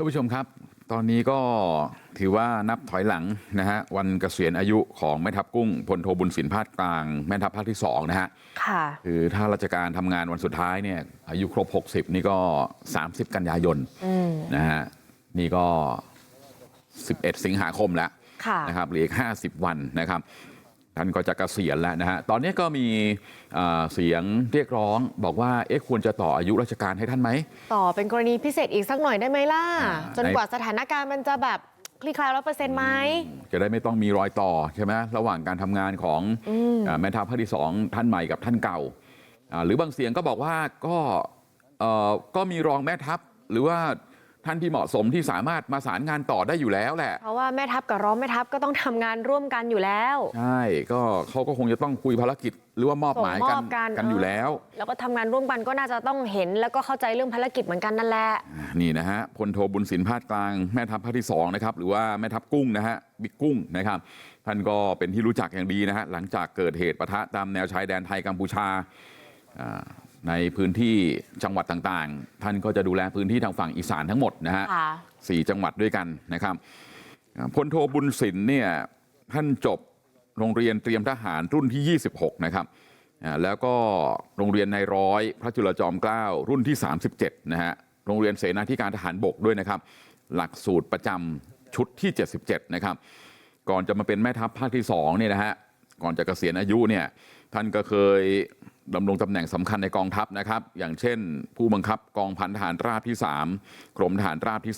ท่านผู้ชมครับตอนนี้ก็ถือว่านับถอยหลังนะฮะวันเกษียณอายุของแม่ทัพกุ้งพลโทบุญสินภาคกลางแม่ทัพภาคที่สองนะฮะค่ะคือถ้าราชการทำงานวันสุดท้ายเนี่ยอายุครบ 60 นี่ก็ 30 กันยายนอืมนะฮะนี่ก็ 11 สิงหาคมแล้วค่ะนะครับเหลืออีก 50 วันนะครับ ท่านก็จะเกษียณแล้วนะฮะตอนนี้ก็มีเอ่อเสียงเรียกร้องบอกว่าเอ๊ะควรจะต่ออายุราชการให้ท่านไหมต่อเป็นกรณีพิเศษอีกสักหน่อยได้ไหมล่ะอ่าจนกว่าสถานการณ์มันจะแบบคลี่คลายร้อยเปอร์เซ็นต์ไหมจะได้ไม่ต้องมีรอยต่อใช่ไหมระหว่างการทำงานของอืมอ่าแม่ทัพภาคที่สองท่านใหม่กับท่านเก่าอ่าหรือบางเสียงก็บอกว่าก็เอ่อก็มีรองแม่ทัพหรือว่า ท่านที่เหมาะสมที่สามารถมาสารงานต่อได้อยู่แล้วแหละเพราะว่าแม่ทัพกับร้องแม่ทัพก็ต้องทำงานร่วมกันอยู่แล้วใช่ก็เขาก็คงจะต้องคุยภารกิจหรือว่ามอบหมายกันส่งมอบกันกันเออออยู่แล้วแล้วก็ทำงานร่วมกันก็น่าจะต้องเห็นแล้วก็เข้าใจเรื่องภารกิจเหมือนกันนั่นแหละนี่นะฮะพลโทบุญสินภาคกลางแม่ทัพภาคที่สองนะครับหรือว่าแม่ทัพกุ้งนะฮะบิ๊กกุ้งนะครับท่านก็เป็นที่รู้จักอย่างดีนะฮะหลังจากเกิดเหตุปะทะตามแนวชายแดนไทยกัมพูชาอ่า ในพื้นที่จังหวัดต่างๆท่านก็จะดูแลพื้นที่ทางฝั่งอีสานทั้งหมดนะฮะค่ะสี่จังหวัดด้วยกันนะครับอ่าพลโทบุญสินเนี่ยท่านจบโรงเรียนเตรียมทหารรุ่นที่26นะครับอ่าแล้วก็โรงเรียนในร้อยพระจุลจอมเกล้ารุ่นที่37นะฮะโรงเรียนเสนาธิการทหารบกด้วยนะครับหลักสูตรประจำชุดที่77นะครับก่อนจะมาเป็นแม่ทัพภาคที่2เนี่ยนะฮะก่อนจะเกษียณอายุเนี่ยท่านก็เคย ดำรงตำแหน่งสำคัญในกองทัพนะครับอย่างเช่นผู้บังคับกองพันทหารราบที่3กรมทหารราบที่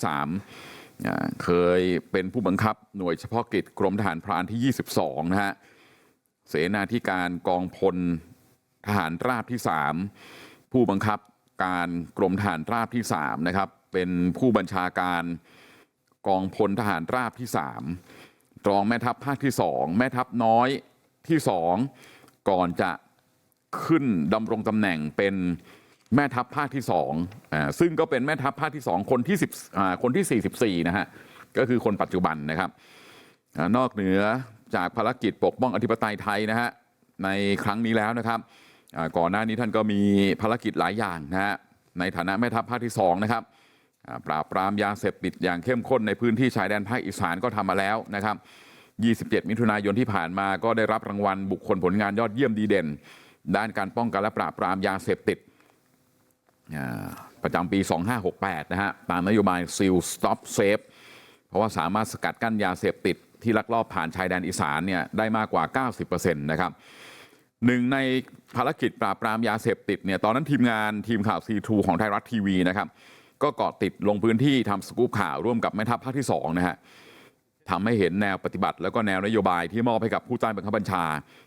3เคยเป็นผู้บังคับหน่วยเฉพาะกิจกรมทหารพรานที่22นะฮะเสนาธิการกองพลทหารราบที่3ผู้บังคับการกรมทหารราบที่3นะครับเป็นผู้บัญชาการกองพลทหารราบที่3รองแม่ทัพภาคที่สองแม่ทัพน้อยที่สองก่อนจะ ขึ้นดำรงตำแหน่งเป็นแม่ทัพภาคที่สองอ่าซึ่งก็เป็นแม่ทัพภาคที่สองคนที่สิบอ่าคนที่สี่สิบสี่นะฮะก็คือคนปัจจุบันนะครับอนอกเหนือจากภารกิจปกป้องอธิปไตยไทยนะฮะในครั้งนี้แล้วนะครับก่อนหน้านี้ท่านก็มีภารกิจหลายอย่างนะฮะในฐานะแม่ทัพภาคที่สองนะครับปราบปรามยาเสพติดอย่างเข้มข้นในพื้นที่ชายแดนภาคอีสานก็ทำมาแล้วนะครับ 27 มิถุนายนที่ผ่านมาก็ได้รับรางวัลบุคคลผลงานยอดเยี่ยมดีเด่น ด้านการป้องกันและปราบปรามยาเสพติดประจำปี2568นะฮะตามนโยบาย Seal Stop Safe เพราะว่าสามารถสกัดกั้นยาเสพติดที่ลักลอบผ่านชายแดนอีสานเนี่ยได้มากกว่า 90%นะครับหนึ่งในภารกิจปราบปรามยาเสพติดเนี่ยตอนนั้นทีมงานทีมข่าวซีทูของไทยรัฐทีวีนะครับก็เกาะติดลงพื้นที่ทำสกู๊ปข่าวร่วมกับแม่ทัพภาคที่สองนะฮะ ทำให้เห็นแนวปฏิบัติแล้วก็แนวนโยบายที่มอบให้กับผู้ใต้บังคับบัญชา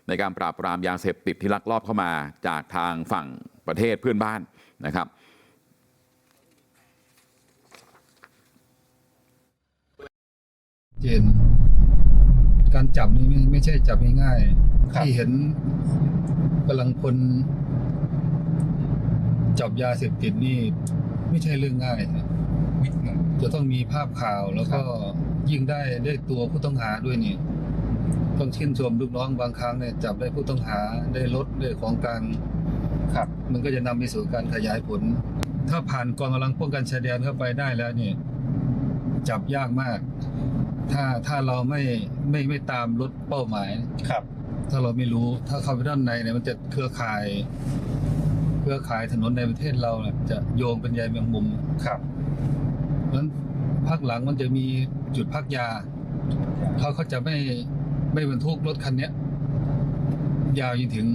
ในการปราบปรามยาเสพติดที่ลักลอบเข้ามาจากทางฝั่งประเทศเพื่อนบ้านนะครับเจนการจับนี่ไม่ไม่ใช่จับง่ายๆที่เห็นกำลังพลจับยาเสพติดนี่ ไม่ใช่เรื่องง่ายจะต้องมีภาพข่าวแล้วก็ ยิ่งได้ได้ตัวผู้ต้องหาด้วยนี่ต้องชื่นชมลูกน้องบางครั้งเนี่ยจับได้ผู้ต้องหาได้รถได้ของกลางครับมันก็จะนำไปสู่การขยายผล ถ้าผ่านกองกำลังป้องกันชายแดนเข้าไปได้แล้วเนี่ยจับยากมาก ถ้าถ้าเราไม่ไม่ไม่ตามรถเป้าหมายครับ ถ้าเราไม่รู้ถ้าเข้าไปด้านในเนี่ยมันจะเครือข่าย เครือข่ายถนนในประเทศเราเนี่ยจะโยงเป็นใยแมงมุมครับเพราะฉะนั้น ภาคหลังมันจะมีจุดพักยาเขาเขาจะไม่ไม่บรรทุกรถคันเนี้ย ยาวจนถึง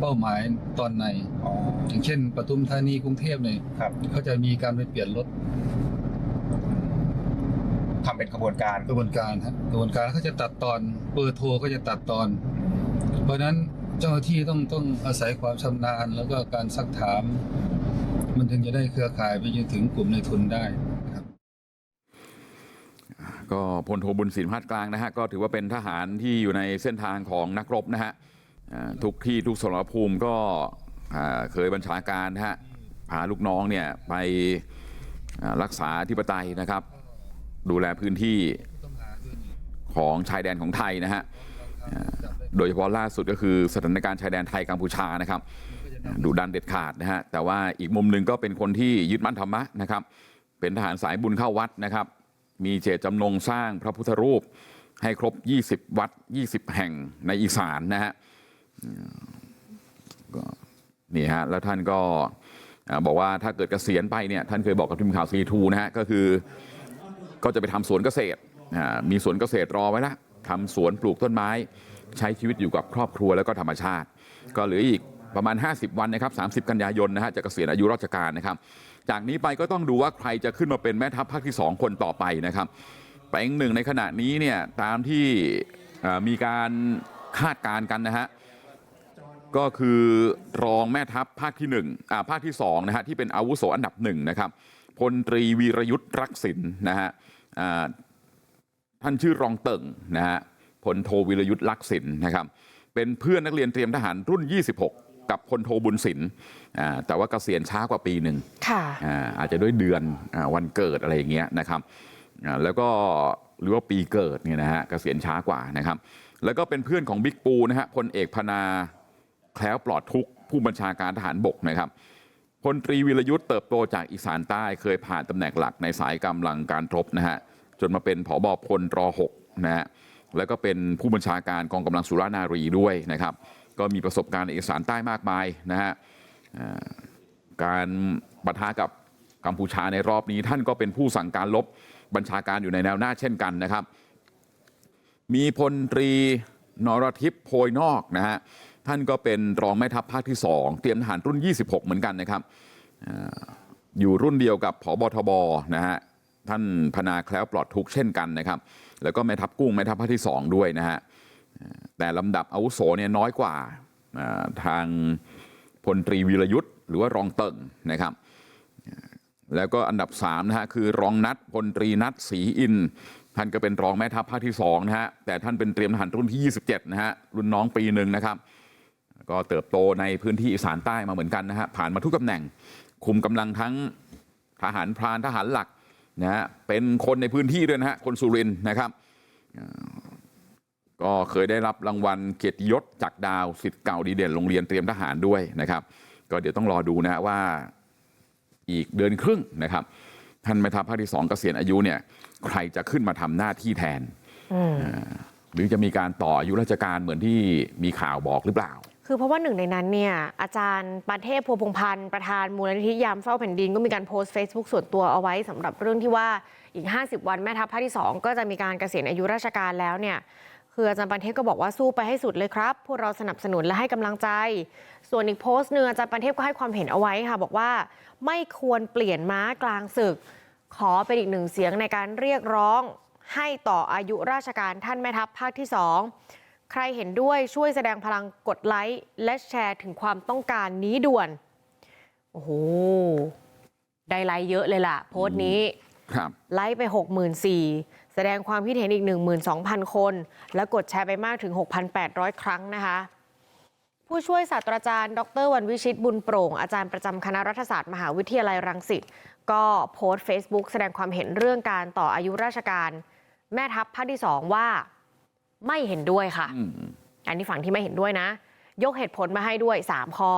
เป้าหมายตอนในอ๋ออย่างเช่นปทุมธานีกรุงเทพเนี่ยครับเขาจะมีการไปเปลี่ยนรถทำเป็นขบวนการกระบวนการฮะกระบวนการเขาจะตัดตอนเบอร์โทรก็จะตัดตอน เพราะฉะนั้นเจ้าหน้าที่ต้องต้องอาศัยความชำนาญแล้วก็การซักถาม มันถึงจะได้เครือข่ายไปจนถึงกลุ่มในทุนได้ครับ ก็พลโทบุญสินภาคกลางนะฮะก็ถือว่าเป็นทหารที่อยู่ในเส้นทางของนักรบนะฮะทุกที่ทุกสมรภูมิก็เคยบัญชาการนะฮะพาลูกน้องเนี่ยไปรักษาธิปไตยนะครับ ดูแลพื้นที่ของชายแดนของไทยนะฮะโดยเฉพาะล่าสุดก็คือสถานการณ์ชายแดนไทยกัมพูชานะครับดุดันเด็ดขาดนะฮะแต่ว่าอีกมุมหนึ่งก็เป็นคนที่ยึดมั่นธรรมะนะครับ เป็นทหารสายบุญเข้าวัดนะครับ มีเจตจำนงสร้างพระพุทธรูปให้ครบ20วัด20แห่งในอีสานนะฮะนี่ฮะแล้วท่านก็บอกว่าถ้าเกิดเกษียณไปเนี่ยท่านเคยบอกกับทีมข่าวซีทูนะฮะก็คือก็จะไปทำสวนเกษตรมีสวนเกษตรรอไว้ละทำสวนปลูกต้นไม้ใช้ชีวิตอยู่กับครอบครัวแล้วก็ธรรมชาติ ก็เหลืออีกประมาณ 50 วันนะครับ 30 กันยายนนะฮะจะเกษียณอายุราชการนะครับ จากนี้ไปก็ต้องดูว่าใครจะขึ้นมาเป็นแม่ทัพภาคที่2คนต่อไปนะครับแต่อีกหนึ่งในขณะนี้เนี่ยตามที่มีการคาดการณ์กันนะฮะก็คือรองแม่ทัพภาคที่หนึ่งอ่าภาคที่สองนะฮะที่เป็นอาวุโสอันดับหนึ่งนะครับพลตรีวีรยุทธ์รักษินนะฮะท่านชื่อรองเติ่งนะฮะพลโทวีรยุทธ์รักษินนะครับเป็นเพื่อนนักเรียนเตรียมทหารรุ่น 26 กับพลโทบุญสินอ่าแต่ว่าเกษียณช้ากว่าปีหนึ่งค่ะอ่าอาจจะด้วยเดือนอาวันเกิดอะไรอย่างเงี้ยนะครับอ่าแล้วก็หรือว่าปีเกิดเนี่ยนะฮะเกษียณช้ากว่านะครับแล้วก็เป็นเพื่อนของบิ๊กปูนะฮะพลเอกพนาแคล้วปลอดทุกข์ผู้บัญชาการทหารบกนะครับพลตรีวิรยุทธ์เติบโตจากอีสานใต้เคยผ่านตำแหน่งหลักในสายกำลังการรบนะฮะจนมาเป็นผบพลร 6 นะฮะแล้วก็เป็นผู้บัญชาการกองกำลังสุรานารีด้วยนะครับ ก็มีประสบการณ์ในอีสานใต้มากมายนะฮะการปะทะกับกัมพูชาในรอบนี้ท่านก็เป็นผู้สั่งการลบบัญชาการอยู่ในแนวหน้าเช่นกันนะครับมีพลตรีนรทิพย์โพยนอกนะฮะท่านก็เป็นรองแม่ทัพภาคที่ 2 เตรียมทหารรุ่น 26 เหมือนกันนะครับอยู่รุ่นเดียวกับผบทบนะฮะท่านพนาแคล้วปลอดทุกเช่นกันนะครับ แล้วก็แม่ทัพกุ้งแม่ทัพภาคที่ 2 ด้วยนะฮะ แต่ลำดับอาวุโสเนี่ยน้อยกว่าทางพลตรีวีรยุทธ์หรือว่ารองเติ่งนะครับแล้วก็อันดับ3นะฮะคือรองนัดพลตรีนัดศรีอินท่านก็เป็นรองแม่ทัพภาคที่2นะฮะแต่ท่านเป็นเตรียมทหารรุ่นที่ 27นะฮะรุ่นน้องปีหนึ่งนะครับ ก็เติบโตในพื้นที่อีสานใต้มาเหมือนกันนะฮะผ่านมาทุกตำแหน่ง คุมกำลังทั้งทหารพรานทหารหลักนะฮะเป็นคนในพื้นที่ด้วยนะฮะคนสุรินนะครับ ก็เคยได้รับรางวัลเกียรติยศจากดาวสิทธิ์เก่าดีเด่นโรงเรียนเตรียมทหารด้วยนะครับ ก็เดี๋ยวต้องรอดูนะฮะว่าอีกเดือนครึ่งนะครับ ท่านแม่ทัพภาคที่สองเกษียณอายุเนี่ย ใครจะขึ้นมาทำหน้าที่แทนอืมอ่าหรือจะมีการต่ออายุราชการเหมือนที่มีข่าวบอกหรือเปล่า คือเพราะว่าหนึ่งในนั้นเนี่ย อาจารย์ปานเทพพัวพงพันธ์ประธานมูลนิธิยามเฝ้าแผ่นดินก็มีการโพสต์ Facebook ส่วนตัวเอาไว้สำหรับเรื่องที่ว่าอีก 50 วันแม่ทัพภาคที่ 2 ก็จะมีการเกษียณอายุราชการแล้วเนี่ย คืออาจารย์ปานเทพก็บอกว่าสู้ไปให้สุดเลยครับพวกเราสนับสนุนและให้กำลังใจ ส่วนอีกโพสต์หนึ่งอาจารย์ปานเทพก็ให้ความเห็นเอาไว้ค่ะ บอกว่าไม่ควรเปลี่ยนม้ากลางศึก ขอเป็นอีกหนึ่งเสียงในการเรียกร้อง ให้ต่ออายุราชการท่านแม่ทัพภาคที่สองใครเห็นด้วยช่วยแสดงพลังกดไลค์และแชร์ถึงความต้องการนี้ด่วนโอ้โหได้ไลค์เยอะเลยล่ะ โพสต์นี้ครับไลค์ไป64,000 แสดงความคิดเห็นอีก 12,000 คน แล้วกดแชร์ไปมากถึง 6,800 ครั้งนะคะ ผู้ช่วยศาสตราจารย์ ดรวันวิชิตบุญโปร่ง อาจารย์ประจำคณะรัฐศาสตร์มหาวิทยาลัยรังสิตก็โพสต์ Facebook แสดงความเห็นเรื่องการต่ออายุราชการ แม่ทัพภาคที่สองว่าไม่เห็นด้วยค่ะอืมอันนี้ฝั่งที่ไม่เห็นด้วยนะ ยกเหตุผลมาให้ด้วย 3 ข้อ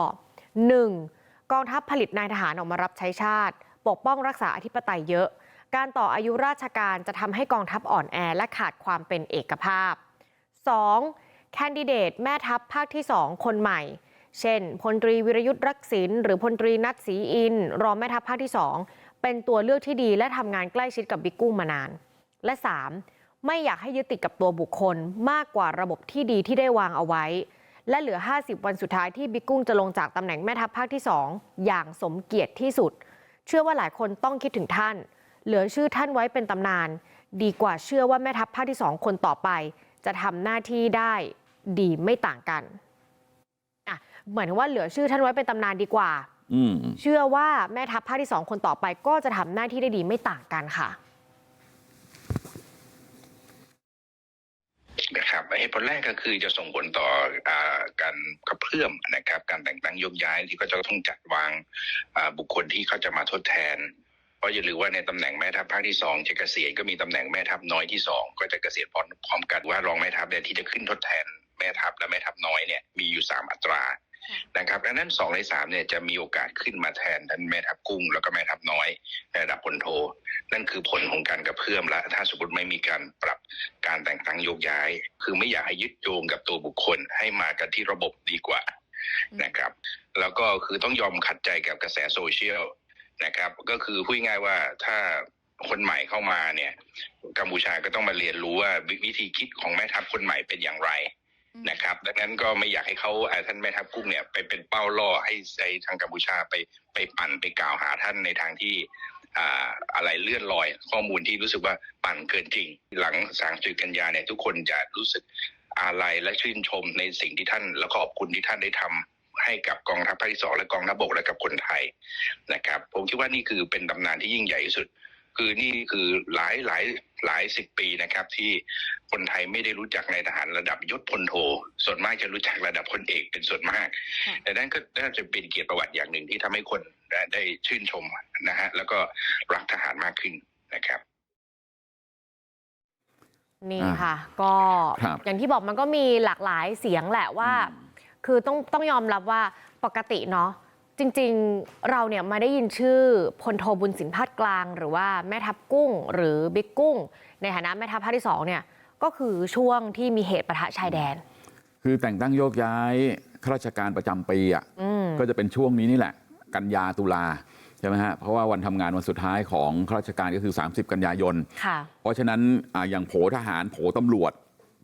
1. กองทัพผลิตนายทหารออกมารับใช้ชาติ ปกป้องรักษาอธิปไตยเยอะ การต่ออายุราชการจะทำให้กองทัพอ่อนแอและขาดความเป็นเอกภาพ 2. แคนดิเดตแม่ทัพภาคที่ 2 คนใหม่ เช่นพลตรีวิรยุทธ์รักษินหรือพลตรีนัทศรีอินทร์รองแม่ทัพภาคที่ 2 เป็นตัวเลือกที่ดีและทำงานใกล้ชิดกับบิ๊กกุ้งมานาน และ 3. ไม่อยากให้ยึดติดกับตัวบุคคลมากกว่าระบบที่ดีที่ได้วางเอาไว้ และเหลือ 50 วันสุดท้ายที่บิ๊กกุ้งจะลงจากตำแหน่งแม่ทัพภาคที่ 2 อย่างสมเกียรติที่สุด เชื่อว่าหลายคนต้องคิดถึงท่าน เหลือชื่อท่านไว้เป็นตำนาน ดีกว่าเชื่อว่าแม่ทัพภาคที่2คนต่อไป จะทำหน้าที่ได้ดีไม่ต่างกันอะเหมือนว่าเหลือชื่อท่านไว้เป็นตำนานดีกว่าอืมเชื่อว่าแม่ทัพภาคที่2คนต่อไป ก็จะทำหน้าที่ได้ดีไม่ต่างกันค่ะนะครับเหตุผลแรกก็คือจะส่งผลต่ออาการกระเพื่อมนะครับ การแต่งตั้งโยกย้ายที่ก็จะต้องจัดวางอ่าบุคคลที่เขาจะมาทดแทนเพ ราะอย่าลืมว่าในตำแหน่งแม่ทัพภาคที่สองจะเกษียณก็มีตำแหน่งแม่ทัพน้อยที่สองก็จะเกษียณพร้อมกันว่ารองแม่ทัพเนี่ยที่จะขึ้นทดแทนแม่ทัพและแม่ทัพน้อยเนี่ยมีอยู่สามอัตรานะครับดังนั้นสองในสามเนี่ยจะมีโอกาสขึ้นมาแทนท่านแม่ทัพกุ้ง แล้วก็แม่ทัพน้อยในระดับพลโท นั่นคือผลของการกระเพื่อมและถ้าสมมติไม่มีการปรับการแต่งตั้งโยกย้าย คือไม่อยากให้ยึดโยงกับตัวบุคคลให้มากันที่ระบบดีกว่านะครับ แล้วก็คือต้องยอมขัดใจกับกระแสโซเชียล นะครับ ก็คือพูดง่ายๆว่าถ้าคนใหม่เข้ามาเนี่ย กัมพูชาก็ต้องมาเรียนรู้ว่าวิวิธีคิดของแม่ทัพคนใหม่เป็นอย่างไรนะครับ ดังนั้นก็ไม่อยากให้เขาเอ่อท่านแม่ทัพกุ้งเนี่ยไปเป็นเป้าล่อให้ไอ้ทางกัมพูชาไปไปปั่นไปกล่าวหาท่านในทางที่อ่าอะไรเลื่อนลอย ข้อมูลที่รู้สึกว่าปั่นเกินจริง หลังสางจุดกันยาเนี่ยทุกคนจะรู้สึกอาลัยและชื่นชมในสิ่งที่ท่าน แล้วก็ขอบคุณที่ท่านได้ทำ ให้กับกองทัพภาคที่สองและกองทัพบกและกับคนไทยนะครับ ผมคิดว่านี่คือเป็นตำนานที่ยิ่งใหญ่ที่สุด คือนี่คือหลายหลายหลายสิบปีนะครับ ที่คนไทยไม่ได้รู้จักในทหารระดับยศพลโท ส่วนมากจะรู้จักระดับพลเอกเป็นส่วนมากค่ะแต่นั่นก็น่าจะเป็นเกียรติประวัติอย่างหนึ่งที่ทำให้คนได้ชื่นชมนะฮะแล้วก็รักทหารมากขึ้นนะครับนี่อ่าค่ะ ก็ครับอย่างที่บอกมันก็มีหลากหลายเสียงแหละว่า คือต้องต้องยอมรับว่าปกติเนาะจริงๆเราเนี่ยมาได้ยินชื่อพลโทบุญสินพาดกลาง หรือว่าแม่ทัพกุ้ง หรือบิ๊กกุ้ง ในฐานะแม่ทัพภาคที่สองเนี่ยก็คือช่วงที่มีเหตุปะทะชายแดน คือแต่งตั้งโยกย้ายข้าราชการประจำปีอะอืมก็จะเป็นช่วงนี้นี่แหละ กันยาตุลาใช่ไหมฮะเพราะว่าวันทำงานวันสุดท้ายของข้าราชการก็คือ 30 กันยายน ค่ะ เพราะฉะนั้นอ่าอย่างโผทหารโผตำรวจ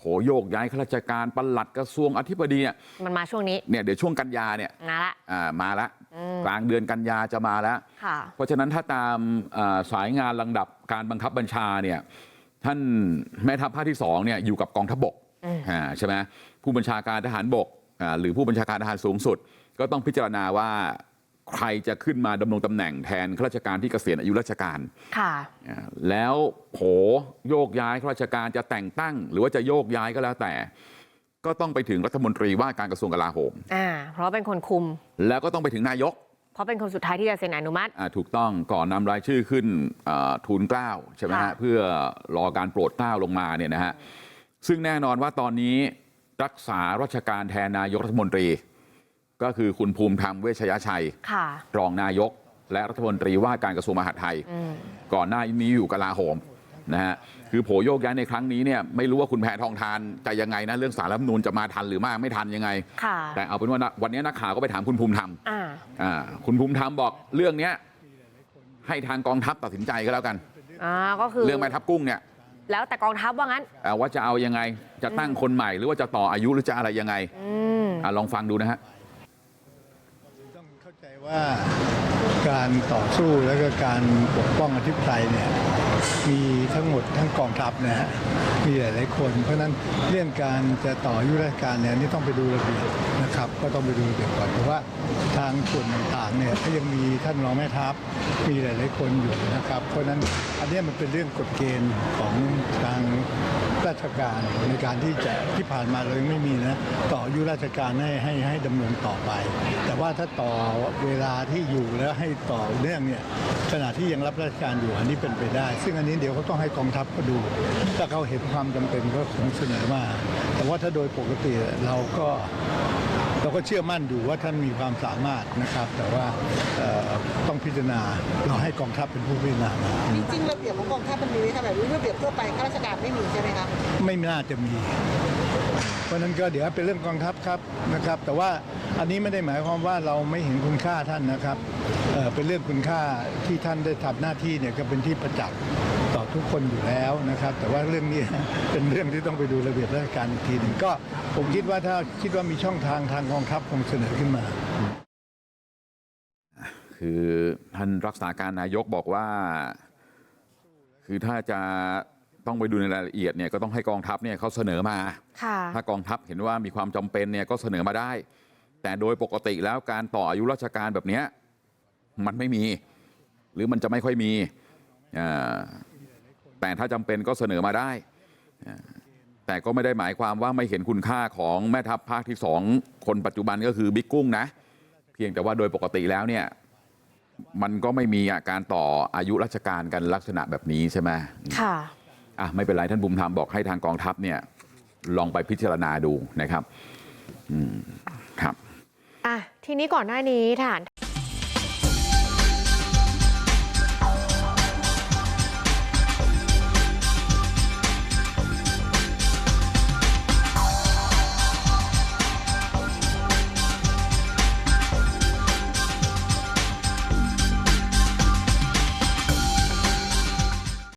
โผโยกย้ายข้าราชการปลัดกระทรวงอธิบดีเนี่ยมันมาช่วงนี้เนี่ยเดี๋ยวช่วงกันยาเนี่ยนะละอ่ามาละอืมกลางเดือนกันยาจะมาแล้วค่ะเพราะฉะนั้นถ้าตามอ่าสายงานลำดับการบังคับบัญชาเนี่ยท่านแม่ทัพภาคที่สองเนี่ยอยู่กับกองทัพบกอืมอ่าใช่ไหมผู้บัญชาการทหารบกอ่าหรือผู้บัญชาการทหารสูงสุด ก็ต้องพิจารณาว่า ใครจะขึ้นมาดำรงตำแหน่งแทนข้าราชการที่เกษียณอายุราชการค่ะอ่าแล้วโผโยกย้ายข้าราชการจะแต่งตั้งหรือว่าจะโยกย้ายก็แล้วแต่ก็ต้องไปถึงรัฐมนตรีว่าการกระทรวงกลาโหมอ่าเพราะเป็นคนคุมแล้วก็ต้องไปถึงนายก เพราะเป็นคนสุดท้ายที่จะเซ็นอนุมัติอ่าถูกต้องก่อนนำรายชื่อขึ้นอ่าทูลเกล้าใช่ไหมฮะค่ะเพื่อรอการโปรดเกล้าลงมาเนี่ยนะฮะซึ่งแน่นอนว่าตอนนี้รักษาราชการแทนนายกรัฐมนตรี ก็คือคุณภูมิธรรมเวชยชัยค่ะรองนายกและรัฐมนตรีว่าการกระทรวงมหาดไทยอืมก่อนหน้านี้อยู่กลาโหมนะฮะคือโผโยกย้ายในครั้งนี้เนี่ยไม่รู้ว่าคุณแพทองทานจะยังไงนะเรื่องสารรัฐธรรมนูญจะมาทันหรือมาไม่ทันยังไงค่ะแต่เอาเป็นว่าวันนี้นักข่าวก็ไปถามคุณภูมิธรรมอ่าอ่าคุณภูมิธรรมบอกเรื่องเนี้ยให้ทางกองทัพตัดสินใจก็แล้วกันอ่าก็คือเรื่องแม่ทัพกุ้งเนี่ยแล้วแต่กองทัพว่างั้นอ่าว่าจะเอายังไงจะตั้งคนใหม่หรือว่าจะต่ออายุหรือจะอะไรยังไงอืมอ่าลองฟังดูนะฮะต้องเข้าใจ ว่าการต่อสู้และก็การปกป้องอธิปไตยเนี่ยมีทั้งหมดทั้งกองทัพนะฮะมีหลายๆคน เพราะฉะนั้นเรื่องการจะต่ออยุราชการเนี่ยนี่ต้องไปดูระเบียบนะครับ ก็ต้องไปดูระเบียบก่อนเพราะว่าทางส่วนต่างๆเนี่ยก็ยังมีท่านรองแม่ทัพมีหลายๆคนอยู่นะครับ เพราะฉะนั้นอันนี้มันเป็นเรื่องกฎเกณฑ์ของทางราชการในการที่จะที่ผ่านมาเรายังไม่มีนะ ออายุราชการให้ให้ให้ดำเนินต่อไป แต่ว่าถ้าต่อเวลาที่อยู่แล้วให้ต่อเนื่องเนี่ยขณะที่ยังรับราชการอยู่อันนี้เป็นไปได้ ซึ่งอันนี้เดี๋ยวเขาต้องให้กองทัพก็ดู ถ้าเขาเห็นความจำเป็นก็คงเสนอมา แต่ว่าถ้าโดยปกติเราก็ เราก็เชื่อมั่นอยู่ว่าท่านมีความสามารถนะครับ แต่ว่าเอ่อต้องพิจารณาเราให้กองทัพเป็นผู้พิจารณามาจริงๆระเบียบของกองทัพมันมีไหมคะแบบนี้ระเบียบทั่วไปข้าราชการไม่มีใช่ไหมคะไม่น่าจะมี เพราะฉะนั้นก็เดี๋ยวเป็นเรื่องกองทัพครับนะครับ แต่ว่าอันนี้ไม่ได้หมายความว่าเราไม่เห็นคุณค่าท่านนะครับเอ่อเป็นเรื่องคุณค่าที่ท่านได้ทำหน้าที่เนี่ยก็เป็นที่ประจักษ์ต่อ ทุกคนอยู่แล้วนะครับ แต่ว่าเรื่องนี้เป็นเรื่องที่ต้องไปดูระเบียบราชการอีกทีหนึ่งก็ผมคิดว่าถ้าคิดว่ามีช่องทางทางกองทัพคงเสนอขึ้นมา คือท่านรักษาการนายกบอกว่า คือถ้าจะต้องไปดูในรายละเอียดเนี่ยก็ต้องให้กองทัพเนี่ยเขาเสนอมาค่ะถ้ากองทัพเห็นว่ามีความจำเป็นเนี่ยก็เสนอมาได้ แต่โดยปกติแล้วการต่ออายุราชการแบบเนี้ยมันไม่มี หรือมันจะไม่ค่อยมีอ่า แต่ถ้าจำเป็นก็เสนอมาได้อ่าแต่ก็ไม่ได้หมายความว่าไม่เห็นคุณค่าของแม่ทัพภาคที่สองคนปัจจุบันก็คือบิ๊กกุ้งนะเพียงแต่ว่าโดยปกติแล้วเนี่ยมันก็ไม่มีอะการต่ออายุราชการกันลักษณะแบบนี้ใช่ไหมค่ะอะไม่เป็นไรท่านบุมธรรมบอกให้ทางกองทัพเนี่ยลองไปพิจารณาดูนะครับอืมครับอะทีนี้ก่อนหน้านี้ทหาร